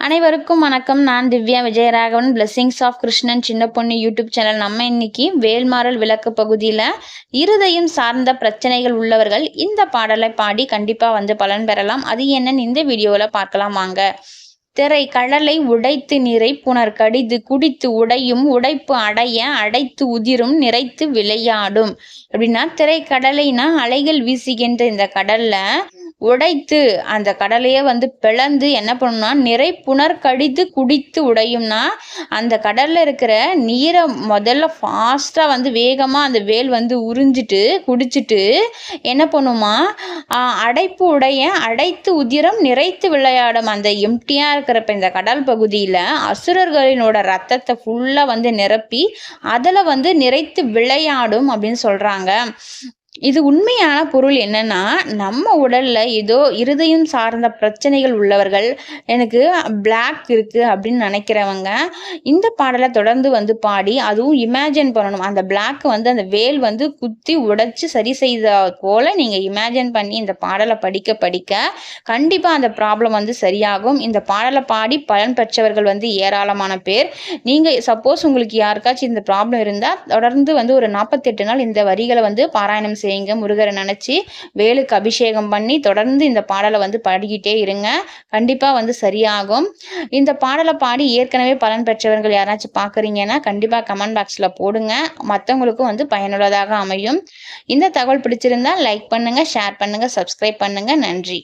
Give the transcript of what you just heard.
அனைவருக்கும் வணக்கம். நான் திவ்யா விஜயராகவன். பிளெஸிங்ஸ் ஆஃப் கிருஷ்ணன் சின்ன பொண்ணு யூடியூப் சேனல் நம்ம இன்னைக்கு வேல்மாறல் விளக்கு பகுதியில் இருதயம் சார்ந்த பிரச்சனைகள் உள்ளவர்கள் இந்த பாடலை பாடி கண்டிப்பாக வந்து பலன் பெறலாம். அது என்னன்னு இந்த வீடியோவில் பார்க்கலாம் வாங்க. திரை கடலை உடைத்து நிறை புனர் கடிது குடித்து உடையும் உடைப்பு அடைய அடைத்து உதிரும் நிறைத்து விளையாடும். அப்படின்னா திரைக்கடலைனா அலைகள் வீசுகின்ற இந்த கடல்ல உடைத்து அந்த கடலையே வந்து பிளந்து என்ன பண்ணும்னா நிறை புனர் கடித்து குடித்து உடையும்னா அந்த கடலில் இருக்கிற நீரை முதல்ல ஃபாஸ்ட்டாக வந்து வேகமாக அந்த வேல் வந்து உறிஞ்சிட்டு குடிச்சிட்டு என்ன பண்ணுமா அடைப்பு உடைய அடைத்து உதிரம் நிறைத்து விளையாடும் அந்த எம்டியாக இருக்கிறப்ப இந்த கடல் பகுதியில் அசுரர்களினோட ரத்தத்தை ஃபுல்லாக வந்து நிரப்பி அதில் வந்து நிறைத்து விளையாடும் அப்படின்னு சொல்கிறாங்க இது உண்மையான பொருள் என்னன்னா நம்ம உடல்ல ஏதோ இருதயம் சார்ந்த பிரச்சனைகள் உள்ளவர்கள் எனக்கு பிளாக் இருக்கு அப்படின்னு நினைக்கிறவங்க இந்த பாடலை தொடர்ந்து வந்து பாடி அதுவும் இமேஜின் பண்ணணும். அந்த பிளாக் வந்து அந்த வேல் வந்து குத்தி உடைச்சு சரி செய்த போல நீங்க இமேஜின் பண்ணி இந்த பாடலை படிக்க படிக்க கண்டிப்பா அந்த ப்ராப்ளம் வந்து சரியாகும். இந்த பாடலை பாடி பலன் பெற்றவர்கள் வந்து ஏராளமான பேர். நீங்க சப்போஸ் உங்களுக்கு யாருக்காச்சும் இந்த ப்ராப்ளம் இருந்தா தொடர்ந்து வந்து ஒரு நாற்பத்தெட்டு நாள் இந்த வரிகளை வந்து பாராயணம் செய்யுங்க. முருகரை நினச்சி வேலுக்கு அபிஷேகம் பண்ணி தொடர்ந்து இந்த பாடலை வந்து பாடிக்கிட்டே இருங்க. கண்டிப்பாக வந்து சரியாகும். இந்த பாடலை பாடி ஏற்கனவே பலன் பெற்றவர்கள் யாராச்சும் பார்க்குறீங்கன்னா கண்டிப்பாக கமெண்ட் பாக்ஸில் போடுங்க. மற்றவங்களுக்கும் வந்து பயனுள்ளதாக அமையும். இந்த தகவல் பிடிச்சிருந்தா லைக் பண்ணுங்கள் ஷேர் பண்ணுங்கள் சப்ஸ்கிரைப் பண்ணுங்கள் நன்றி.